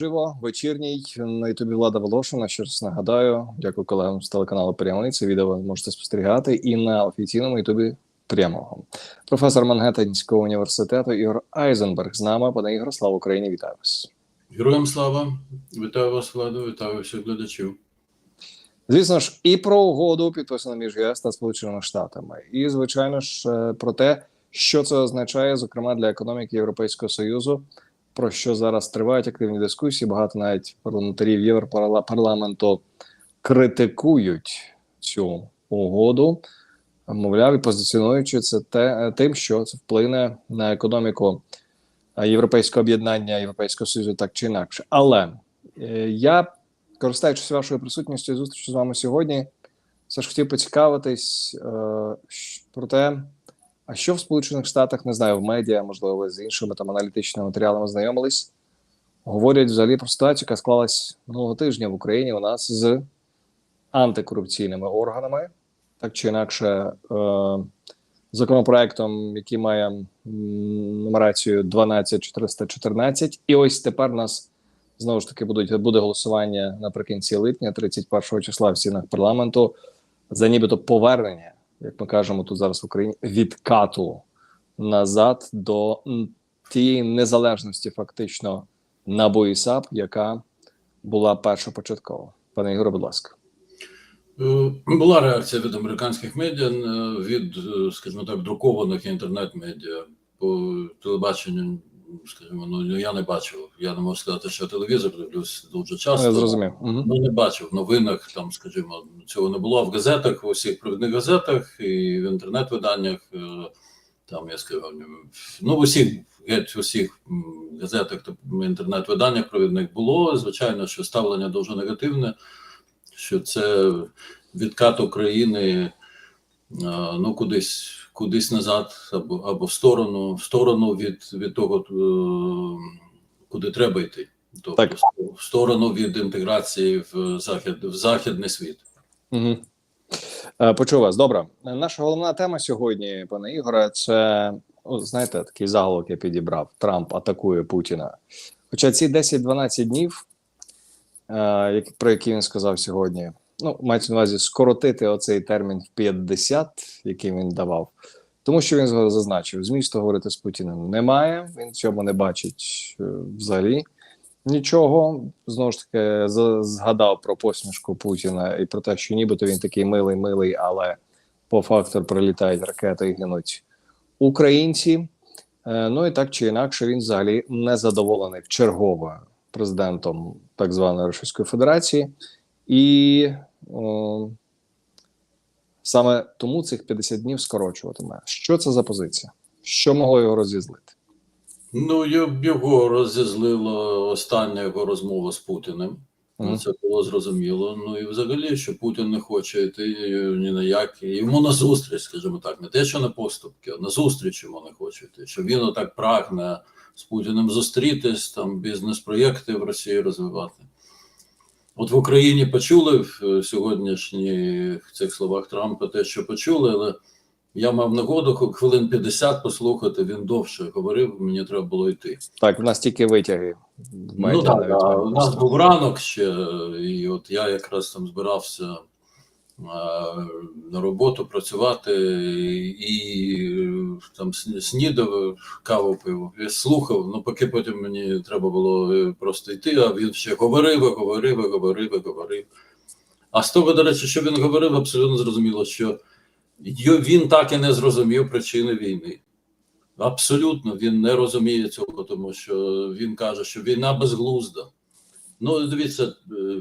Живо вечірній на ютубі Влада Волошина. Ще раз нагадаю, дякую колегам з телеканалу Прямий. Це відео ви можете спостерігати і на офіційному ютубі прямого. Професор Мангеттенського університету Ігор Айзенберг з нами. Пане Ігор, слава Україні! Вітаю вас! Героям слава! Вітаю вас, Владу, вітаю всіх глядачів. Звісно ж, і про угоду підписану між ЄС та Сполученими Штатами, і звичайно ж е, про те, що це означає, зокрема для економіки Європейського союзу. Про що зараз тривають активні дискусії. Багато навіть парламентарів Європарламенту критикують цю угоду, мовляв, і позиціонуючи це те, тим, що це вплине на економіку європейського об'єднання Європейського Союзу, так чи інакше. Але е, я, користуючись вашою присутністю і зустрічю з вами сьогодні, все ж хотів поцікавитись е, про те. А що в Сполучених Штатах не знаю, в медіа, можливо, з іншими там аналітичними матеріалами знайомились, говорять взагалі про ситуацію, яка склалась минулого тижня в Україні у нас з антикорупційними органами, так чи інакше, е, законопроектом, який має нумерацію 12414. І ось тепер нас знову ж таки будуть буде голосування наприкінці липня, 31 числа в стінах парламенту, за нібито повернення як ми кажемо тут зараз в Україні, відкату назад до тієї незалежності, фактично НАБУ і САП, яка була першопочаткова. Пане Ігоре, будь ласка. Е, Була реакція від американських медіа, е, від, е, скажімо так, друкованих інтернет-медіа по телебаченню. Скажімо, ну я не бачив. Я не можу сказати, що телевізор дивлюсь дуже часто. Я зрозумів. Угу. Ну не бачив в новинах. Там, скажімо, цього не було в газетах, в усіх провідних газетах і в інтернет-виданнях. Там я сказав, ну в усіх геть усіх газетах та інтернет-виданнях провідних було. Звичайно, що ставлення дуже негативне, що це відкат України ну кудись кудись назад, або або в сторону, в сторону від від того, куди треба йти, тобто так. в сторону від інтеграції в захід в західний світ. Угу. Почув вас. Добре. Наша головна тема сьогодні, пане Ігоре, це знаєте, такий заголовок я підібрав: Трамп атакує Путіна. Хоча ці 10-12 днів, про які він сказав сьогодні, ну, мається на увазі скоротити оцей термін в 50, який він давав, тому що він зазначив, змісту говорити з Путіним немає. Він в цьому не бачить е, взагалі нічого. Знову ж таки, згадав про посмішку Путіна і про те, що нібито він такий милий, милий, але по факту прилітають ракети і гинуть українці. Е, ну і так чи інакше, він взагалі не задоволений вчергово президентом так званої Російської Федерації. І саме тому цих 50 днів скорочуватиме. Що це за позиція? Що могло його розізлити? Ну, його розізлила остання його розмова з Путіним. Mm. Це було зрозуміло. Ну і взагалі, що Путін не хоче йти ні на які. Йому на зустріч, скажімо так, не те, що на поступки, а на зустріч йому не хоче йти. Що він отак прагне з Путіним зустрітись, там бізнес-проєкти в Росії розвивати. От в Україні почули в сьогоднішніх цих словах Трампа те, що почули, але я мав нагоду хвилин 50 послухати. Він довше говорив. Мені треба було йти. Так, в нас тільки витяги. Ну так, у нас був ранок ще, і от я якраз там збирався на роботу працювати і там снідав, каву пив. Слухав, ну поки потім мені треба було просто йти, а він ще говорив, говорив, говорив, говорив. А з того, до речі, що він говорив, абсолютно зрозуміло, що він так і не зрозумів причини війни. Абсолютно він не розуміє цього, тому що він каже, що війна безглузда. Ну, дивіться,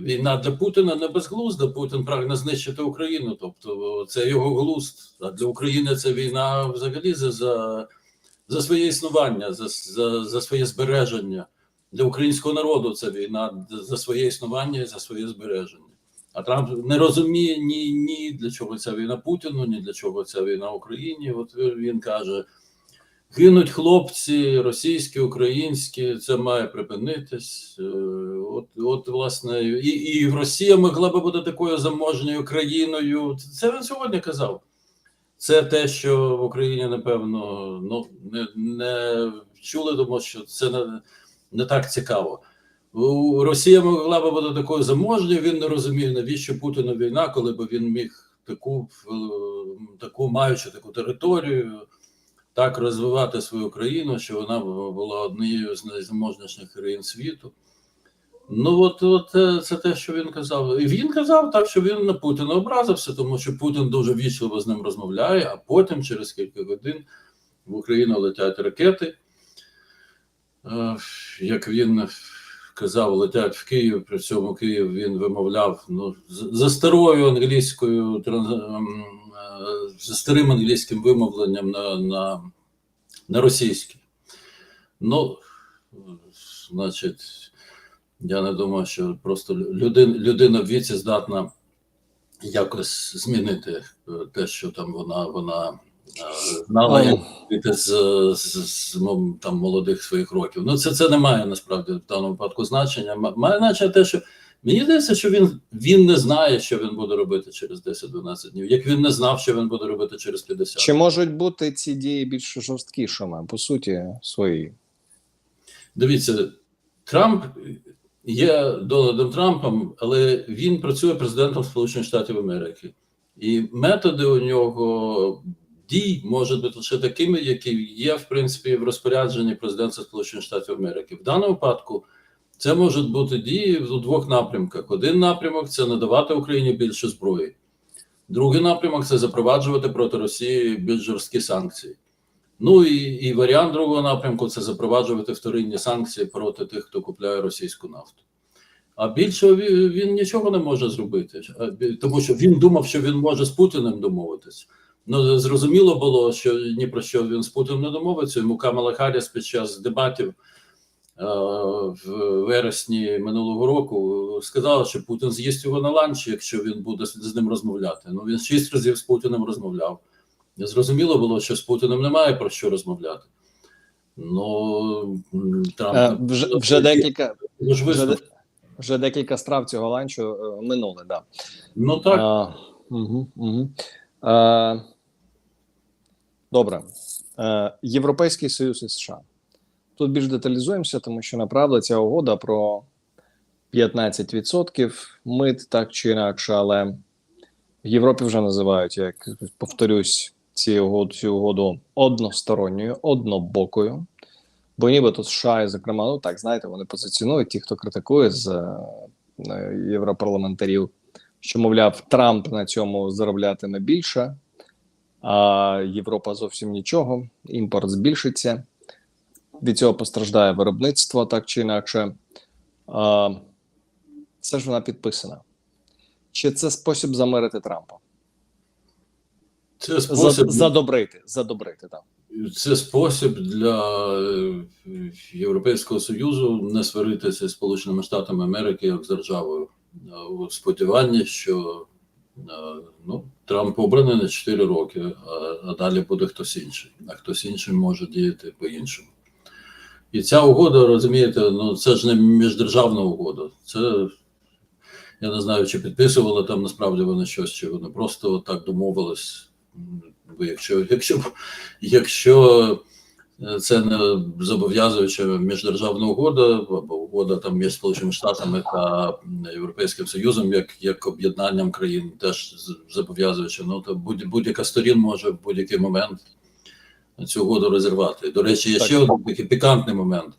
війна для Путіна не безглузда. Путін прагне знищити Україну. Тобто, це його глузд. А для України це війна взагалі за за, за своє існування, за, за, за своє збереження. Для українського народу це війна за своє існування і за своє збереження. А Трамп не розуміє ні ні для чого ця війна Путіну, ні для чого ця війна Україні. От він каже: гинуть хлопці, російські, українські, це має припинитись. От, от власне, і і Росія могла би бути такою заможною країною. Це він сьогодні казав. Це те, що в Україні, напевно, ну не не чули, тому що це не, не так цікаво. Росія могла б бути такою заможньою. Він не розуміє, навіщо Путіну війна, коли б він міг таку, е, таку маючи таку територію, так розвивати свою країну, що вона була однією з найзаможніших країн світу. Ну, от, от е, це те, що він казав. І він казав так, що він на Путіна образився, тому що Путін дуже вічливо з ним розмовляє, а потім, через кілька годин, в Україну летять ракети. Е, Як він казав, летять в Київ, при цьому Київ він вимовляв ну, за старою англійською, ем, е, за старим англійським вимовленням на, на, на російський. Ну, значить, я не думаю, що просто людина, людина в віці здатна якось змінити е, те, що там вона, вона е, знала, як з, з, з там молодих своїх років. Ну, це, це не має насправді в даному випадку значення. Має значення те, що мені здається, що він, він не знає, що він буде робити через 10-12 днів, як він не знав, що він буде робити через 50. Чи можуть бути ці дії більш жорсткішими, по суті, своїй? Дивіться, Трамп є Дональдом Трампом, але він працює президентом Сполучених Штатів Америки, і методи у нього дій можуть бути лише такими, які є в принципі в розпорядженні президента Сполучених Штатів Америки. В даному випадку це можуть бути дії у двох напрямках. Один напрямок це надавати Україні більше зброї. Другий напрямок це запроваджувати проти Росії більш жорсткі санкції. Ну і, і варіант другого напрямку це запроваджувати вторинні санкції проти тих, хто купляє російську нафту. А більше він, він нічого не може зробити, тому що він думав, що він може з Путіним домовитись. Ну зрозуміло було, що ні про що він з Путіним не домовиться. Йому Камала Харріс під час дебатів е, в вересні минулого року сказала, що Путін з'їсть його на ланч, якщо він буде з ним розмовляти. Ну він шість разів з Путіним розмовляв. Зрозуміло було, що з Путіним немає про що розмовляти. Ну Трамп Е, вже, вже декілька Ну, вже, вже декілька страв цього ланчу е, минули, да. Ну так, А, угу, угу. А, добре. Е, Європейський Союз і США. Тут більш деталізуємося, тому що направда ця угода про 15% мит так чи інакше, але в Європі вже називають, як повторюсь, ці угоду, цю угоду односторонньою, однобокою. Бо нібито США, і зокрема, ну так знаєте, вони позиціонують ті, хто критикує з е, європарламентарів, що мовляв, Трамп на цьому зароблятиме більше, а Європа зовсім нічого. Імпорт збільшиться. Від цього постраждає виробництво так чи інакше. Це ж вона підписана. Чи це спосіб замирити Трампа? Це спосіб, задобрити, задобрити там. це спосіб для е, Європейського Союзу не сваритися з Сполученими Штатами Америки як з державою е, у сподіванні, що е, ну, Трамп обраний на 4 роки, а, а далі буде хтось інший, а хтось інший може діяти по-іншому. І ця угода, розумієте, ну це ж не міждержавна угода. Це я не знаю, чи підписували там насправді вони щось, чи вони просто так домовились. Бо якщо, якщо, якщо е, це не зобов'язуюча міждержавна угода, або угода там між Сполученими Штатами та Європейським Союзом, як, як об'єднанням країн, теж зобов'язуюча, ну то будь, будь-яка сторін може в будь-який момент цю угоду розірвати. До речі, є Так. ще один такий пікантний момент.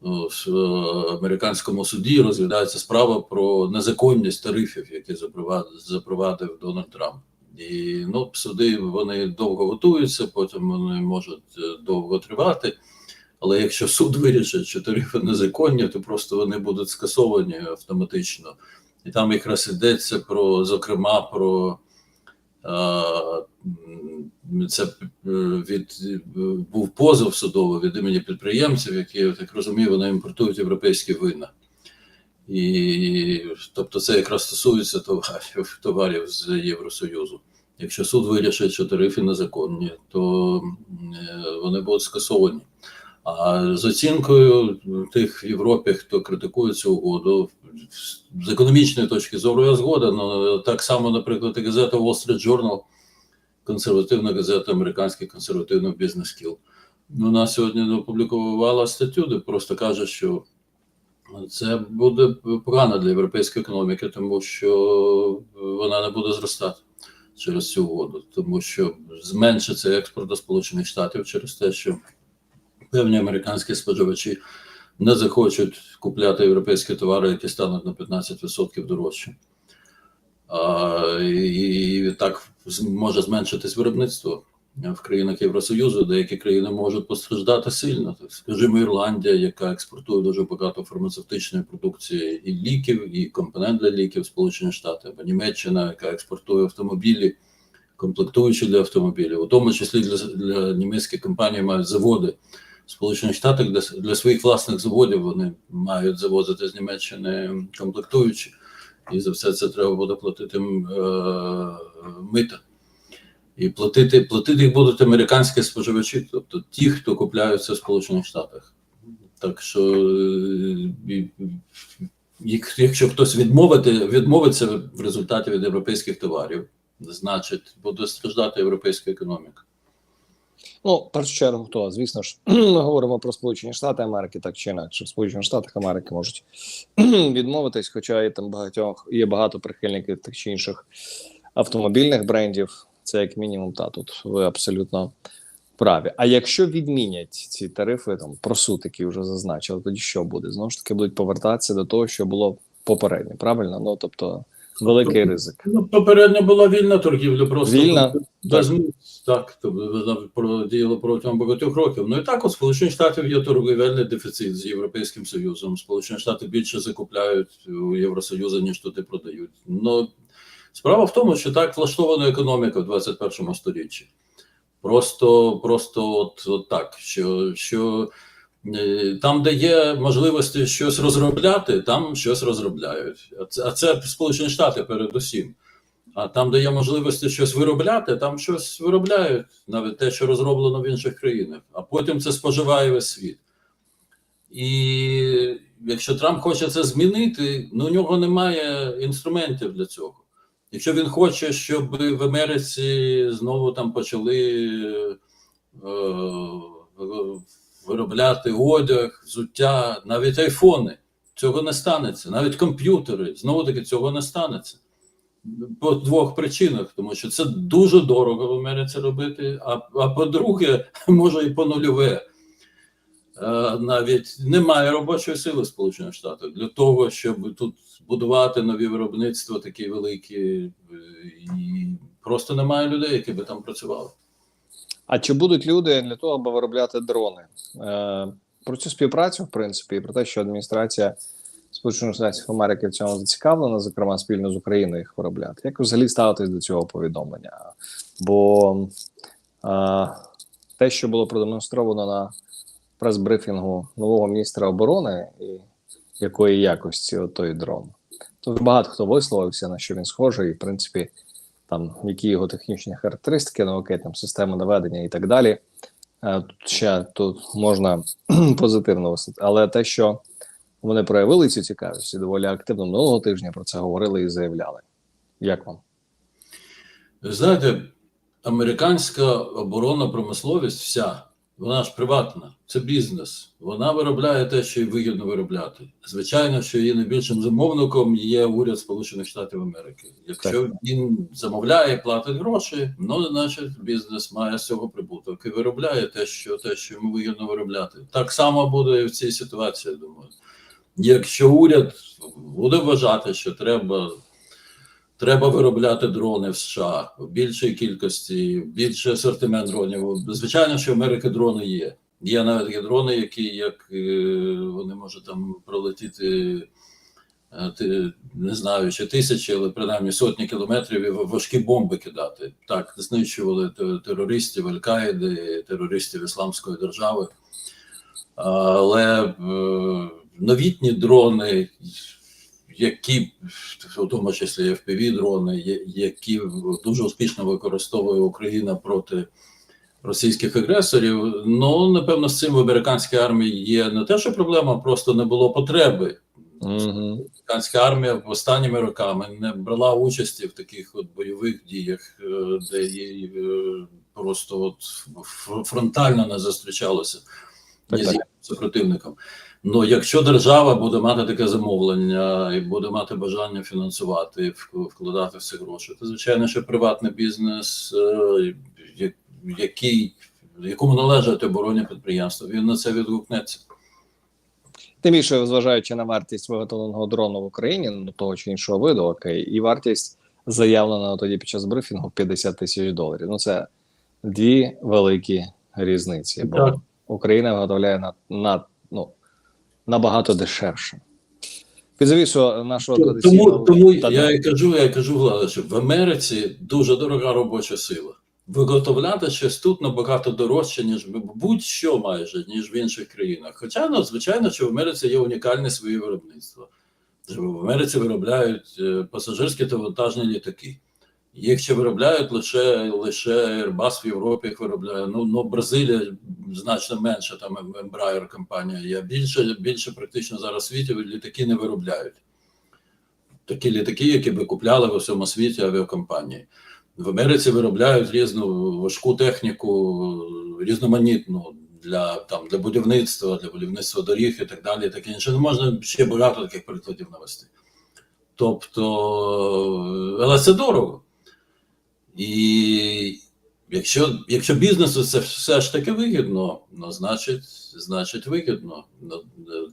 В е, американському суді розглядається справа про незаконність тарифів, які запровадив Дональд Трамп. І ну, суди вони довго готуються, потім вони можуть е, довго тривати. Але якщо суд вирішить, що тарифи незаконні, то просто вони будуть скасовані автоматично. І там якраз йдеться про, зокрема, про м, це е, від був позов судовий від імені підприємців, які я так розумію, вони імпортують європейські вина. І тобто це якраз стосується товарів, товарів з Євросоюзу. Якщо суд вирішить, що тарифи незаконні, то е, вони будуть скасовані. А з оцінкою тих в Європі, хто критикує цю угоду, з економічної точки зору я згоден. але Так само, наприклад, і газета Wall Street Journal, консервативна газета, американський консервативний бізнес кіл. Вона сьогодні опублікувала статтю, де просто каже, що Це буде погано для європейської економіки, тому що вона не буде зростати через цю угоду, тому що зменшиться експорт до Сполучених Штатів через те, що певні американські споживачі не захочуть купляти європейські товари, які стануть на 15% дорожче. А, і так з- може зменшитись виробництво в країнах Євросоюзу. Деякі країни можуть постраждати сильно. Скажімо, Ірландія, яка експортує дуже багато фармацевтичної продукції і ліків, і компонент для ліків Сполучені Штати, або Німеччина, яка експортує автомобілі, комплектуючі для автомобілів, у тому числі для, для німецьких компаній мають заводи. В Сполучених Штатах для, для своїх власних заводів вони мають завозити з Німеччини комплектуючі, і за все це треба буде платити е, мита. І платити, платити їх будуть американські споживачі, тобто ті, хто купляються в Сполучених Штатах. Так що, е, якщо хтось відмовити, відмовиться в результаті від європейських товарів, значить буде страждати європейська економіка. Ну, в першу чергу, хто? Звісно ж, ми говоримо про Сполучені Штати Америки, так чи інакше. В Сполучених Штатах Америки можуть відмовитись, хоча і там багатьох є багато прихильників тих чи інших автомобільних брендів. Це як мінімум, та тут ви абсолютно праві. А якщо відмінять ці тарифи, там про суд, які вже зазначили, тоді що буде? Знову ж таки, будуть повертатися до того, що було попередньо, правильно? Ну тобто великий ризик. Ну, попередньо була вільна торгівля, просто Вільна, без мит. Так, то вона протягом багатьох років. Ну і так, у Сполучених Штатів є торговельний дефіцит з Європейським Союзом. Сполучені Штати більше закупляють у Євросоюзу, ніж туди продають. Ну справа в тому, що так влаштована економіка в 21 сторіччі. Просто, просто от, от так, що, що е, там, де є можливості щось розробляти, там щось розробляють. А це, а це Сполучені Штати передусім. А там, де є можливості щось виробляти, там щось виробляють, навіть те, що розроблено в інших країнах, а потім це споживає весь світ. І якщо Трамп хоче це змінити, ну у нього немає інструментів для цього. Якщо він хоче, щоб в Америці знову там почали е, виробляти одяг, взуття, навіть айфони, цього не станеться, навіть комп'ютери, знову таки цього не станеться. По двох причинах, тому що це дуже дорого в Америці робити. А, а по-друге, може і по нульове. Е, навіть немає робочої сили Сполучених Штатах для того, щоб тут будувати нові виробництва такі великі, е, і просто немає людей, які би там працювали. А чи будуть люди для того, аби виробляти дрони? Е, про цю співпрацю, в принципі, і про те, що адміністрація Сполучених Штатів Америки в цьому зацікавлена, зокрема спільно з Україною їх виробляти. Як взагалі ставитесь до цього повідомлення? Бо е, те, що було продемонстровано на прес-брифінгу нового міністра оборони, і якої якості той дрон, то багато хто висловився, на що він схожий, і в принципі там які його технічні характеристики, ну там система наведення і так далі. Е, Тут ще тут можна позитивно висити. Але те, що вони проявили цю цікавість і доволі активно минулого тижня про це говорили і заявляли. Як вам? Знаєте, американська оборонна промисловість вся, вона ж приватна, це бізнес. Вона виробляє те, що їй вигідно виробляти. Звичайно, що її найбільшим замовником є уряд Сполучених Штатів Америки. Якщо він замовляє, платить гроші, ну значить бізнес має з цього прибуток і виробляє те, що те, що йому вигідно виробляти. Так само буде і в цій ситуації. я Думаю, якщо уряд буде вважати, що треба. Треба виробляти дрони в США в більшій кількості, більший асортимент дронів. Звичайно, що в Америки дрони є. Є навіть такі дрони, які як е, вони можуть там пролетіти, е, ти- не знаю, чи тисячі, але принаймні сотні кілометрів і важкі бомби кидати. Так, знищували терористів Аль-Каїди, терористів Ісламської держави. Але е, новітні дрони, які в тому числі fpv дрони, які дуже успішно використовує Україна проти російських агресорів. Ну напевно, з цим в американській армії є не те, що проблема, просто не було потреби. Угу. Американська армія останніми роками не брала участі в таких от бойових діях, е, де їй е, просто от фронтально не зустрічалося ні з так. Ну, якщо держава буде мати таке замовлення і буде мати бажання фінансувати і вкладати в це гроші, то звичайно, що приватний бізнес, е, який якому належать оборонні підприємства, він на це відгукнеться. Тим більше, зважаючи на вартість виготовленого дрону в Україні, ну того чи іншого виду, окей, і вартість заявлена тоді під час брифінгу 50 тисяч доларів. Ну це дві великі різниці. Бо Так. Україна виготовляє на, на набагато дешевше. Під завісу нашого традиційного тому Та- я і кажу, я і кажу, Влада, що в Америці дуже дорога робоча сила. Виготовляти щось тут набагато дорожче, ніж будь-що майже, ніж в інших країнах. Хоча, ну, звичайно, що в Америці є унікальне своє виробництво. В Америці виробляють е, пасажирські та вантажні літаки. Їх ще виробляють лише, лише Airbus в Європі їх виробляє. Ну, ну Бразилія значно менше, там Embraer компанія є. Більше, більше практично зараз в світі літаки не виробляють. Такі літаки, які би купляли в усьому світі авіакомпанії. В Америці виробляють різну важку техніку, різноманітну для, там, для будівництва, для будівництва доріг і так далі. і Таке інше. Ну, можна ще багато таких прикладів навести. Тобто, але це дорого. І якщо, якщо бізнесу це все ж таки вигідно, ну, значить, значить вигідно. Ну,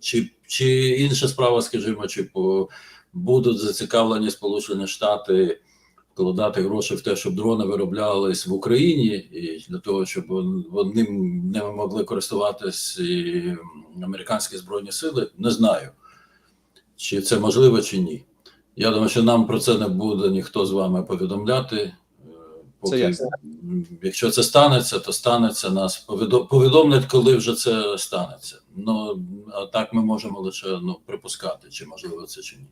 Чи, чи інша справа, скажімо, чи по, будуть зацікавлені Сполучені Штати вкладати гроші в те, щоб дрони вироблялись в Україні, і для того, щоб вони ними могли користуватись і американські збройні сили, не знаю, чи це можливо, чи ні. Я думаю, що нам про це не буде ніхто з вами повідомляти. Поки, ясно. якщо це станеться, то станеться нас повідо- повідомлять, коли вже це станеться. Ну а так ми можемо лише ну припускати, чи можливо це чи ні.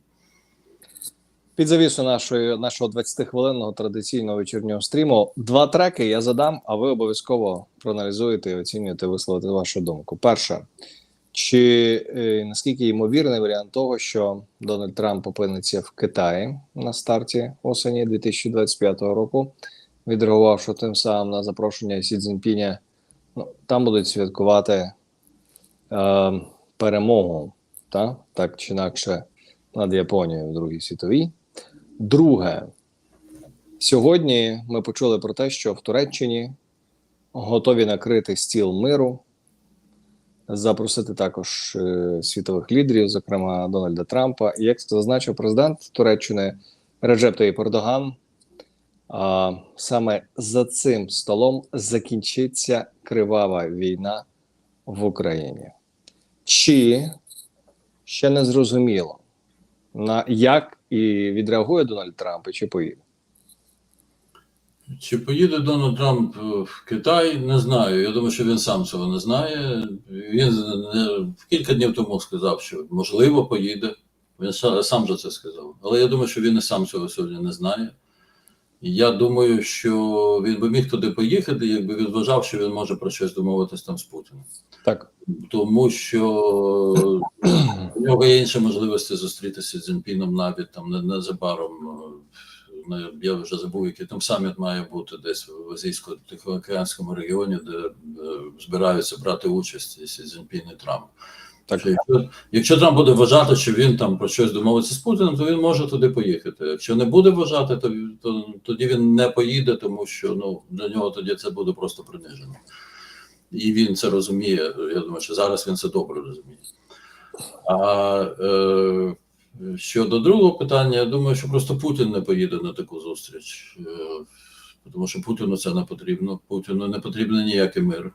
Під завісу нашої нашого 20-хвилинного традиційного вечірнього стріму два треки я задам, а ви обов'язково проаналізуєте і оцінюєте, висловите вашу думку. Перше, чи е, наскільки ймовірний варіант того, що Дональд Трамп опиниться в Китаї на старті осені 2025 року, відреагувавши тим самим на запрошення Сі Цзіньпіня, ну там будуть святкувати е, перемогу, та? так чи інакше над Японією в Другій світовій. Друге, сьогодні ми почули про те, що в Туреччині готові накрити стіл миру, запросити також е, світових лідерів, зокрема Дональда Трампа. І як зазначив президент Туреччини Реджеп Таїп Ердоган, саме за цим столом закінчиться кривава війна в Україні. Чи ще не зрозуміло, на як і відреагує Дональд Трамп, і чи поїде? Чи поїде Дональд Трамп в Китай? Не знаю. Я думаю, що він сам цього не знає. Він кілька днів тому сказав, що можливо поїде. Він сам же це сказав. Але я думаю, що він і сам цього сьогодні не знає. Я думаю, що він би міг туди поїхати, якби він вважав, що він може про щось домовитись там з Путіним. Так. Тому що у нього є інші можливості зустрітися з Дзінпіном навіть там не- незабаром. Ну, Я вже забув, який там саміт має бути десь в Азійсько-Тихоокеанському регіоні, де е, збираються брати участь і Сі Цзіньпін і Трамп. Так. Що Якщо, якщо Трамп буде вважати, що він там про щось домовиться з Путіним, то він може туди поїхати. Якщо не буде вважати, то, то тоді він не поїде, тому що ну для нього тоді це буде просто принижено. І він це розуміє. Я думаю, що зараз він це добре розуміє. А е, щодо другого питання, я думаю, що просто Путін не поїде на таку зустріч, е, тому що Путіну це не потрібно. Путіну не потрібен ніякий мир.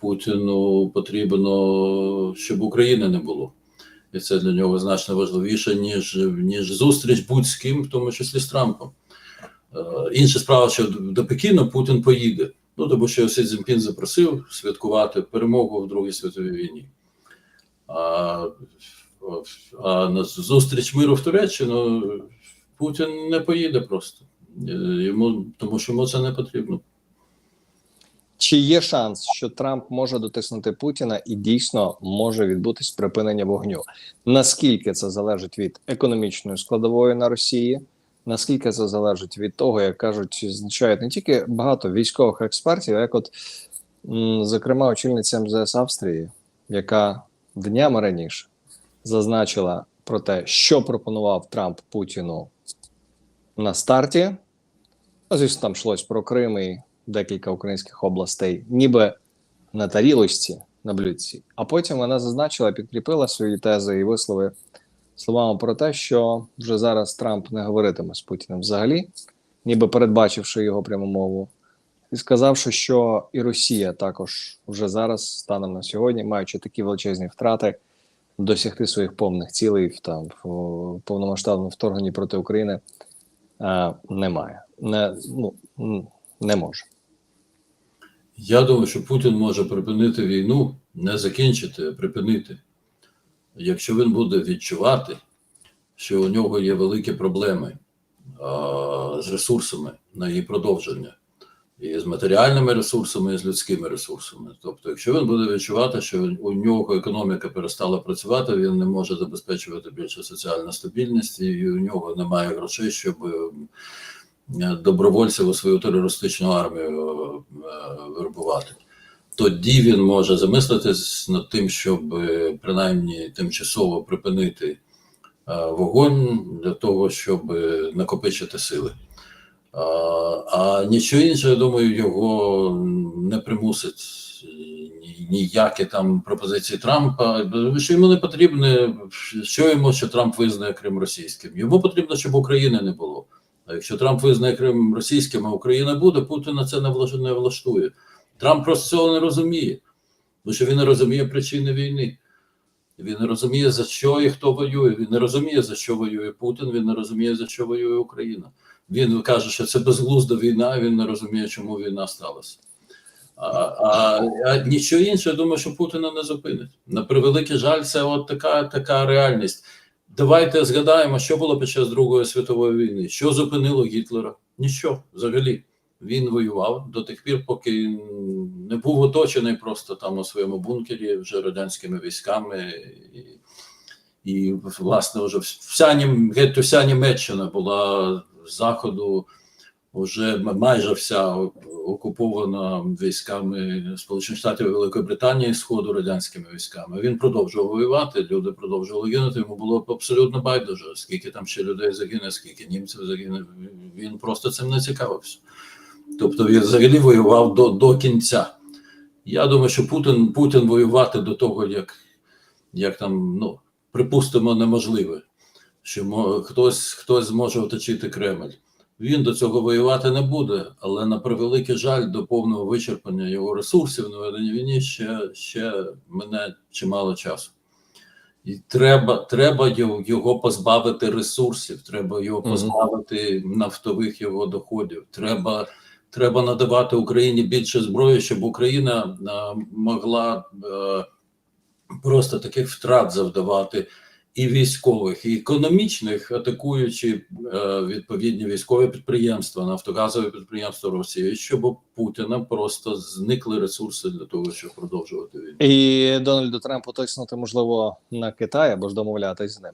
Путіну потрібно, щоб України не було. І це для нього значно важливіше, ніж, ніж зустріч будь з ким, в тому числі з Трампом. Е, інша справа, що до- до Пекіну Путін поїде. Ну, тому що Сі Цзіньпін запросив святкувати перемогу в Другій світовій війні. А, а на зустріч миру в Туреччину Путін не поїде просто. Е, Йому, тому що йому це не потрібно. Чи є шанс, що Трамп може дотиснути Путіна і дійсно може відбутись припинення вогню? Наскільки це залежить від економічної складової на Росії? Наскільки це залежить від того, як кажуть, зазначають не тільки багато військових експертів, як от зокрема очільниця МЗС Австрії, яка днями раніше зазначила про те, що пропонував Трамп Путіну на старті. Ну, Звісно, там йшлось про Крим і декілька українських областей, ніби на тарілочці, на блюдці. А потім вона зазначила, підкріпила свої тези і вислови словами про те, що вже зараз Трамп не говоритиме з Путіним взагалі, ніби передбачивши його пряму мову, і сказавши, що і Росія також вже зараз, станом на сьогодні, маючи такі величезні втрати, досягти своїх повних цілей там в повномасштабному вторгненні проти України е, немає. Не, ну, не може. Я думаю, що Путін може припинити війну, не закінчити, а припинити. Якщо він буде відчувати, що у нього є великі проблеми а, з ресурсами на її продовження, і з матеріальними ресурсами, і з людськими ресурсами. Тобто, якщо він буде відчувати, що у нього економіка перестала працювати, він не може забезпечувати більше соціальну стабільність, і у нього немає грошей, щоб добровольців у свою терористичну армію е, вербувати. Тоді він може замислитись над тим, щоб е, принаймні тимчасово припинити е, вогонь для того, щоб е, накопичити сили. А, нічого інше, я думаю, його не примусить ні- ніякі там пропозиції Трампа. Що йому не потрібне, що йому, що Трамп визнає Крим російським. Йому потрібно, щоб України не було. А якщо Трамп визнає Крим російським, а Україна буде, Путіна це не влаш- влаштує. Трамп просто цього не розуміє, тому що він не розуміє причини війни. Він не розуміє, за що і хто воює. Він не розуміє, за що воює Путін, він не розуміє, за що воює Україна. Він каже, що це безглузда війна, він не розуміє, чому війна сталася. А, а, а нічого інше, я думаю, що Путіна не зупинить. На превеликий жаль, це от така, така реальність. Давайте згадаємо, що було під час Другої світової війни. Що зупинило Гітлера? Нічого взагалі. Він воював до тих пір, поки не був оточений просто там у своєму бункері вже радянськими військами. І, і власне, вже вся, геть уся Німеччина була з заходу, вже майже вся окупована військами Сполучених Штатів Великої Британії, Сходу радянськими військами. Він продовжував воювати, люди продовжували гинути. Йому було абсолютно байдуже, скільки там ще людей загине, скільки німців загине. Він просто цим не цікавився. Тобто він взагалі воював до, до кінця. Я думаю, що Путін, Путін воювати до того, як, як там, ну, припустимо, неможливе, що хтось, хтось зможе оточити Кремль. Він до цього воювати не буде, але на превеликий жаль, до повного вичерпання його ресурсів на веденні війні ще, ще мене чимало часу. І треба, треба його, позбавити ресурсів, треба його позбавити нафтових його доходів. Треба, треба надавати Україні більше зброї, щоб Україна а, могла е, просто таких втрат завдавати і військових, і економічних, атакуючи е, відповідні військові підприємства, нафтогазові підприємства Росії, щоб у Путіна просто зникли ресурси для того, щоб продовжувати війну. І Дональду Трампу тиснути, можливо, на Китай або ж домовлятись з ним.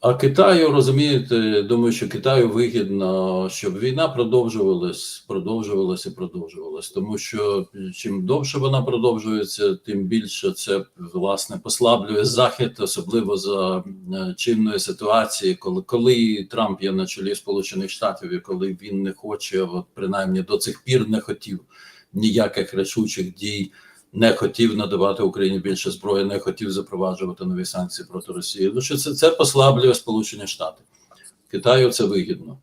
А Китаю розумієте, думаю, що Китаю вигідно, щоб війна продовжувалась, продовжувалась і продовжувалась, тому що чим довше вона продовжується, тим більше це власне послаблює захід, особливо за е, чинної ситуації, коли коли Трамп є на чолі Сполучених Штатів, і коли він не хоче, от принаймні до цих пір не хотів ніяких рішучих дій не хотів надавати Україні більше зброї, не хотів запроваджувати нові санкції проти Росії. Ну що це, це послаблює Сполучені Штати. Китаю це вигідно.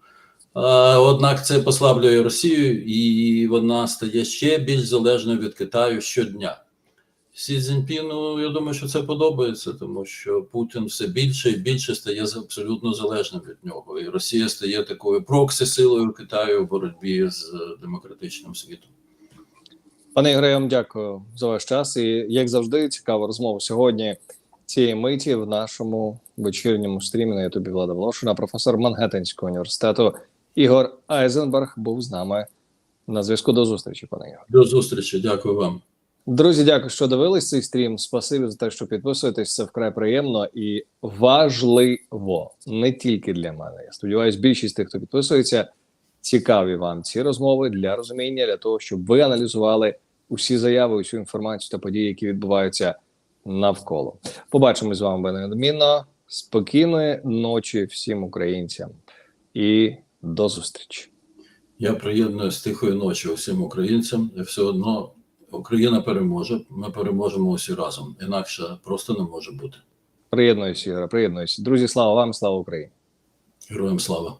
А, однак це послаблює Росію, і вона стає ще більш залежною від Китаю щодня. Сі Цзіньпіну, я думаю, що це подобається, тому що Путін все більше і більше стає абсолютно залежним від нього. І Росія стає такою проксі-силою Китаю в боротьбі з е, демократичним світом. Пане Ігоре, я вам дякую за ваш час. І як завжди, цікава розмова сьогодні. Цієї миті в нашому вечірньому стрімі на Ютубі Влада Волошина, професор Мангеттенського університету Ігор Айзенберг був з нами на зв'язку. До зустрічі, пане Ігор. До зустрічі, дякую вам. Друзі, дякую, що дивились цей стрім. Спасибі за те, що підписуєтесь. Це вкрай приємно і важливо не тільки для мене. Я сподіваюся, більшість тих, хто підписується, цікаві вам ці розмови для розуміння, для того, щоб ви аналізували усі заяви, усю інформацію та події, які відбуваються навколо. Побачимось з вами неодмінно. Спокійної ночі всім українцям і до зустрічі. Я приєднуюсь тихої ночі усім українцям. І все одно Україна переможе. Ми переможемо усі разом. Інакше просто не може бути. Приєднуюсь, Ігоре, приєднуюсь. Друзі, слава вам, слава Україні! Героям слава!